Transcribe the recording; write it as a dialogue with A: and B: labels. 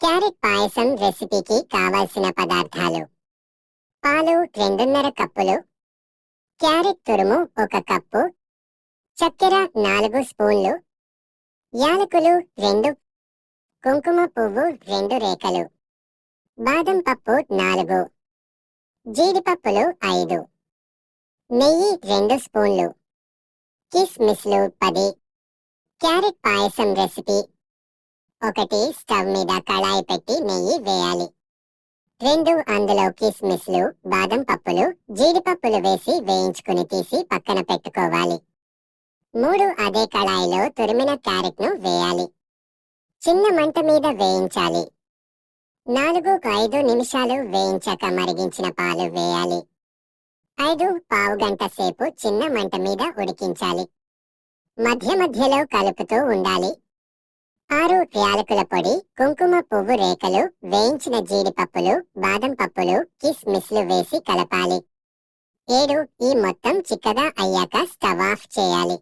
A: Carrot పాయసం రెసిపీకి కావాల్సిన పదార్థాలు. పాలు రెండున్నర కప్పులు. క్యారెట్ తురుము ఒక కప్పు. చక్కెర నాలుగు స్పూన్లు. యాలకులు రెండు. కుంకుమ పువ్వు రెండు రేఖలు. బాదం పప్పు నాలుగు. జీడిపప్పులు ఐదు. నెయ్యి రెండు స్పూన్లు. కిస్మిస్లు పది. క్యారెట్ పాయసం రెసిపీ ఒకటి స్టవ్ మీద కళాయి పెట్టి నెయ్యి వేయాలి. రెండు అందులో కిస్మిస్లు బాదం పప్పులు జీడిపప్పులు వేసి వేయించుకుని తీసి పక్కన పెట్టుకోవాలి. మూడు అదే కళాయిలో తురిమిన క్యారెట్ను వేయాలి. చిన్న మంట మీద వేయించాలి. నాలుగు ఐదు నిమిషాలు వేయించాక మరిగించిన పాలు వేయాలి. ఐదు పావు గంట సేపు చిన్న మంట మీద ఉడికించాలి. మధ్య మధ్యలో కలుపుతూ ఉండాలి. ఆరు యాలకుల పొడి కుంకుమ పువ్వు రేకలు వేయించిన జీడిపప్పులు బాదం పప్పులు కిస్మిస్లు వేసి కలపాలి. ఏడు ఈ మొత్తం చిక్కగా అయ్యాక స్టవ్ ఆఫ్ చేయాలి.